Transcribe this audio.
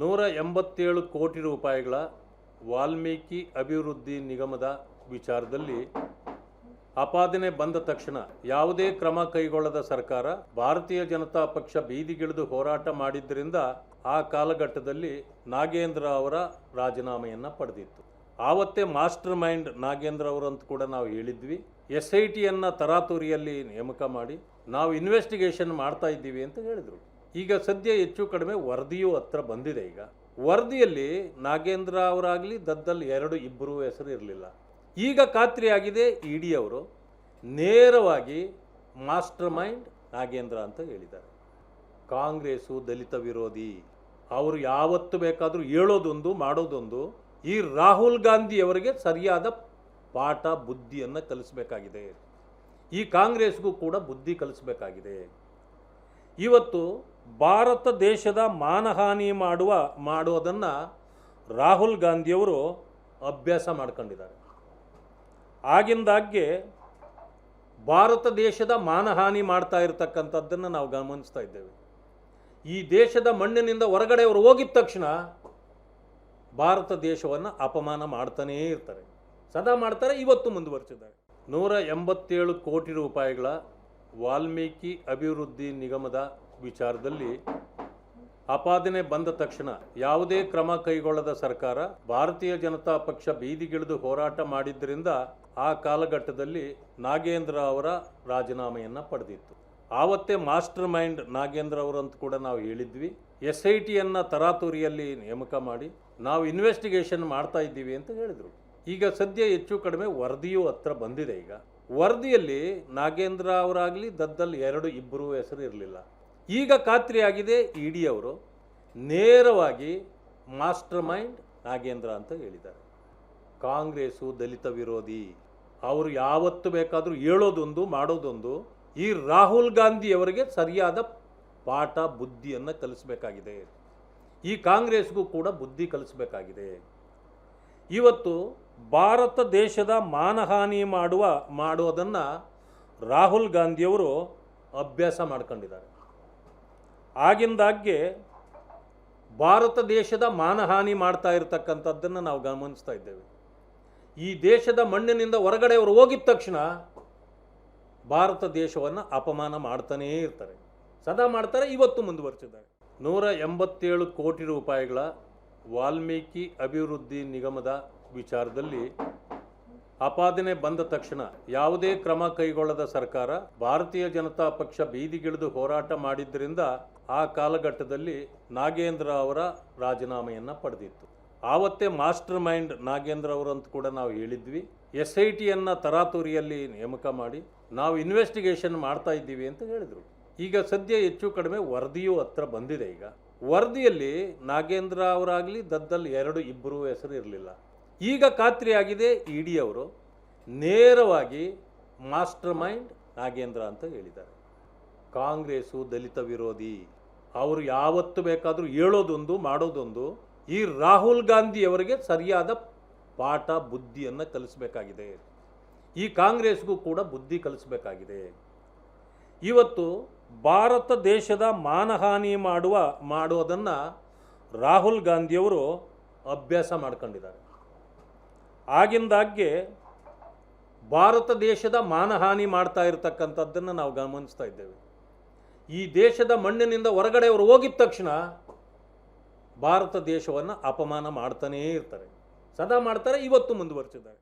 ನೂರ ಎಂಬತ್ತೇಳು ಕೋಟಿ ರೂಪಾಯಿಗಳ ವಾಲ್ಮೀಕಿ ಅಭಿವೃದ್ಧಿ ನಿಗಮದ ವಿಚಾರದಲ್ಲಿ ಆಪಾದನೆ ಬಂದ ತಕ್ಷಣ ಯಾವುದೇ ಕ್ರಮ ಕೈಗೊಳ್ಳದ ಸರ್ಕಾರ ಭಾರತೀಯ ಜನತಾ ಪಕ್ಷ ಬೀದಿಗಿಳಿದು ಹೋರಾಟ ಮಾಡಿದ್ದರಿಂದ ಆ ಕಾಲಘಟ್ಟದಲ್ಲಿ ನಾಗೇಂದ್ರ ಅವರ ರಾಜೀನಾಮೆಯನ್ನು ಪಡೆದಿತ್ತು. ಆವತ್ತೇ ಮಾಸ್ಟರ್ ಮೈಂಡ್ ನಾಗೇಂದ್ರ ಅವರು ಅಂತ ಕೂಡ ನಾವು ಹೇಳಿದ್ವಿ. ಎಸ್ ಐ ಟಿಯನ್ನು ತರಾತುರಿಯಲ್ಲಿ ನೇಮಕ ಮಾಡಿ ನಾವು ಇನ್ವೆಸ್ಟಿಗೇಷನ್ ಮಾಡ್ತಾ ಇದ್ದೀವಿ ಅಂತ ಹೇಳಿದರು. ಈಗ ಸದ್ಯ ಹೆಚ್ಚು ಕಡಿಮೆ ವರದಿಯೂ ಹತ್ರ ಬಂದಿದೆ ಈಗ. ವರದಿಯಲ್ಲಿ ನಾಗೇಂದ್ರ ಅವರಾಗಲಿ, ದದ್ದಲ್ ಎರಡು ಇಬ್ಬರು ಹೆಸರು ಇರಲಿಲ್ಲ. ಈಗ ಖಾತ್ರಿಯಾಗಿದೆ ಇ ಡಿ ಅವರು ನೇರವಾಗಿ ಮಾಸ್ಟರ್ ಮೈಂಡ್ ನಾಗೇಂದ್ರ ಅಂತ ಹೇಳಿದ್ದಾರೆ. ಕಾಂಗ್ರೆಸ್ಸು ದಲಿತ ವಿರೋಧಿ, ಅವರು ಯಾವತ್ತು ಬೇಕಾದರೂ ಹೇಳೋದೊಂದು, ಮಾಡೋದೊಂದು, ಈ ರಾಹುಲ್ ಗಾಂಧಿಯವರಿಗೆ ಸರಿಯಾದ ಪಾಠ, ಬುದ್ಧಿಯನ್ನು ಕಲಿಸಬೇಕಾಗಿದೆ. ಈ ಕಾಂಗ್ರೆಸ್ಗೂ ಕೂಡ ಬುದ್ಧಿ ಕಲಿಸಬೇಕಾಗಿದೆ. ಇವತ್ತು ಭಾರತ ದೇಶದ ಮಾನಹಾನಿ ಮಾಡುವ, ಮಾಡುವುದನ್ನು ರಾಹುಲ್ ಗಾಂಧಿಯವರು ಅಭ್ಯಾಸ ಮಾಡ್ಕೊಂಡಿದ್ದಾರೆ. ಆಗಿಂದಾಗ್ಗೆ ಭಾರತ ದೇಶದ ಮಾನಹಾನಿ ಮಾಡ್ತಾ ಇರತಕ್ಕಂಥದ್ದನ್ನು ನಾವು ಗಮನಿಸ್ತಾ ಇದ್ದೇವೆ. ಈ ದೇಶದ ಮಣ್ಣಿನಿಂದ ಹೊರಗಡೆ ಅವರು ಹೋಗಿದ ತಕ್ಷಣ ಭಾರತ ದೇಶವನ್ನು ಅಪಮಾನ ಮಾಡ್ತಾನೇ ಇರ್ತಾರೆ. ಸದಾ ಮಾಡ್ತಾರೆ, ಇವತ್ತು ಮುಂದುವರಿಸಿದ್ದಾರೆ. ನೂರ ಎಂಬತ್ತೇಳು ಕೋಟಿ ರೂಪಾಯಿಗಳ ವಾಲ್ಮೀಕಿ ಅಭಿವೃದ್ಧಿ ನಿಗಮದ ವಿಚಾರದಲ್ಲಿ ಆಪಾದನೆ ಬಂದ ತಕ್ಷಣ ಯಾವುದೇ ಕ್ರಮ ಕೈಗೊಳ್ಳದ ಸರ್ಕಾರ ಭಾರತೀಯ ಜನತಾ ಪಕ್ಷ ಬೀದಿಗಿಳಿದು ಹೋರಾಟ ಮಾಡಿದ್ದರಿಂದ ಆ ಕಾಲಘಟ್ಟದಲ್ಲಿ ನಾಗೇಂದ್ರ ಅವರ ರಾಜೀನಾಮೆಯನ್ನು ಪಡೆದಿತ್ತು. ಆವತ್ತೇ ಮಾಸ್ಟರ್ ಮೈಂಡ್ ನಾಗೇಂದ್ರ ಅವರಂತ ಕೂಡ ನಾವು ಹೇಳಿದ್ವಿ. ಎಸ್ ಐ ಟಿಯನ್ನು ತರಾತುರಿಯಲ್ಲಿ ನೇಮಕ ಮಾಡಿ ನಾವು ಇನ್ವೆಸ್ಟಿಗೇಷನ್ ಮಾಡ್ತಾ ಇದ್ದೀವಿ ಅಂತ ಹೇಳಿದರು. ಈಗ ಸದ್ಯ ಹೆಚ್ಚು ಕಡಿಮೆ ವರದಿಯೂ ಹತ್ರ ಬಂದಿದೆ ಈಗ. ವರದಿಯಲ್ಲಿ ನಾಗೇಂದ್ರ ಅವರಾಗಲಿ, ದದ್ದಲ್ ಎರಡು ಇಬ್ಬರು ಹೆಸರು ಇರಲಿಲ್ಲ. ಈಗ ಖಾತ್ರಿಯಾಗಿದೆ ಇ ಡಿ ಅವರು ನೇರವಾಗಿ ಮಾಸ್ಟರ್ ಮೈಂಡ್ ನಾಗೇಂದ್ರ ಅಂತ ಹೇಳಿದ್ದಾರೆ. ಕಾಂಗ್ರೆಸ್ಸು ದಲಿತ ವಿರೋಧಿ. ಅವರು ಯಾವತ್ತು ಬೇಕಾದರೂ ಹೇಳೋದೊಂದು, ಮಾಡೋದೊಂದು. ಈ ರಾಹುಲ್ ಗಾಂಧಿಯವರಿಗೆ ಸರಿಯಾದ ಪಾಠ, ಬುದ್ಧಿಯನ್ನು ಕಲಿಸಬೇಕಾಗಿದೆ. ಈ ಕಾಂಗ್ರೆಸ್ಗೂ ಕೂಡ ಬುದ್ಧಿ ಕಲಿಸಬೇಕಾಗಿದೆ. ಇವತ್ತು ಭಾರತ ದೇಶದ ಮಾನಹಾನಿ ಮಾಡುವ, ಮಾಡುವುದನ್ನು ರಾಹುಲ್ ಗಾಂಧಿಯವರು ಅಭ್ಯಾಸ ಮಾಡ್ಕೊಂಡಿದ್ದಾರೆ. ಆಗಿಂದಾಗ್ಗೆ ಭಾರತ ದೇಶದ ಮಾನಹಾನಿ ಮಾಡ್ತಾ ಇರತಕ್ಕಂಥದ್ದನ್ನು ನಾವು ಗಮನಿಸ್ತಾ ಇದ್ದೇವೆ. ಈ ದೇಶದ ಮಣ್ಣಿನಿಂದ ಹೊರಗಡೆ ಅವರು ಹೋಗಿದ ತಕ್ಷಣ ಭಾರತ ದೇಶವನ್ನು ಅಪಮಾನ ಮಾಡ್ತಾನೇ ಇರ್ತಾರೆ. ಸದಾ ಮಾಡ್ತಾರೆ, ಇವತ್ತು ಮುಂದುವರಿಸಿದ್ದಾರೆ. ನೂರ ಎಂಬತ್ತೇಳು ಕೋಟಿ ರೂಪಾಯಿಗಳ ವಾಲ್ಮೀಕಿ ಅಭಿವೃದ್ಧಿ ನಿಗಮದ ವಿಚಾರದಲ್ಲಿ ಆಪಾದನೆ ಬಂದ ತಕ್ಷಣ ಯಾವುದೇ ಕ್ರಮ ಕೈಗೊಳ್ಳದ ಸರ್ಕಾರ ಭಾರತೀಯ ಜನತಾ ಪಕ್ಷ ಬೀದಿಗಿಳಿದು ಹೋರಾಟ ಮಾಡಿದ್ದರಿಂದ ಆ ಕಾಲಘಟ್ಟದಲ್ಲಿ ನಾಗೇಂದ್ರ ಅವರ ರಾಜೀನಾಮೆಯನ್ನು ಪಡೆದಿತ್ತು. ಆವತ್ತೇ ಮಾಸ್ಟರ್ ಮೈಂಡ್ ನಾಗೇಂದ್ರ ಅವರು ಅಂತ ಕೂಡ ನಾವು ಹೇಳಿದ್ವಿ. ಎಸ್ ಐ ಟಿಯನ್ನು ತರಾತುರಿಯಲ್ಲಿ ನೇಮಕ ಮಾಡಿ ನಾವು ಇನ್ವೆಸ್ಟಿಗೇಷನ್ ಮಾಡ್ತಾ ಇದ್ದೀವಿ ಅಂತ ಹೇಳಿದರು. ಈಗ ಸದ್ಯ ಹೆಚ್ಚು ಕಡಿಮೆ ವರದಿಯೂ ಹತ್ರ ಬಂದಿದೆ ಈಗ. ವರದಿಯಲ್ಲಿ ನಾಗೇಂದ್ರ ಅವರಾಗಲಿ ದದ್ದಲ್ ಎರಡು ಇಬ್ಬರು ಹೆಸರು ಇರಲಿಲ್ಲ. ಈಗ ಖಾತ್ರಿಯಾಗಿದೆ ಇ ಡಿ ಅವರು ನೇರವಾಗಿ ಮಾಸ್ಟರ್ ಮೈಂಡ್ ನಾಗೇಂದ್ರ ಅಂತ ಹೇಳಿದ್ದಾರೆ. ಕಾಂಗ್ರೆಸ್ಸು ದಲಿತ ವಿರೋಧಿ. ಅವರು ಯಾವತ್ತು ಬೇಕಾದರೂ ಹೇಳೋದೊಂದು, ಮಾಡೋದೊಂದು. ಈ ರಾಹುಲ್ ಗಾಂಧಿಯವರಿಗೆ ಸರಿಯಾದ ಪಾಠ, ಬುದ್ಧಿಯನ್ನು ಕಲಿಸಬೇಕಾಗಿದೆ. ಈ ಕಾಂಗ್ರೆಸ್ಗೂ ಕೂಡ ಬುದ್ಧಿ ಕಲಿಸಬೇಕಾಗಿದೆ. ಇವತ್ತು ಭಾರತ ದೇಶದ ಮಾನಹಾನಿ ಮಾಡುವ ಮಾಡೋದನ್ನು ರಾಹುಲ್ ಗಾಂಧಿಯವರು ಅಭ್ಯಾಸ ಮಾಡ್ಕೊಂಡಿದ್ದಾರೆ. ಆಗಿಂದಾಗ್ಗೆ ಭಾರತ ದೇಶದ ಮಾನಹಾನಿ ಮಾಡ್ತಾ ಇರತಕ್ಕಂಥದ್ದನ್ನು ನಾವು ಗಮನಿಸ್ತಾ ಇದ್ದೇವೆ. ಈ ದೇಶದ ಮಣ್ಣಿನಿಂದ ಹೊರಗಡೆ ಅವರು ಹೋಗಿದ ತಕ್ಷಣ ಭಾರತ ದೇಶವನ್ನು ಅಪಮಾನ ಮಾಡ್ತಾನೇ ಇರ್ತಾರೆ. ಸದಾ ಮಾಡ್ತಾರೆ, ಇವತ್ತು ಮುಂದುವರಿಸಿದ್ದಾರೆ.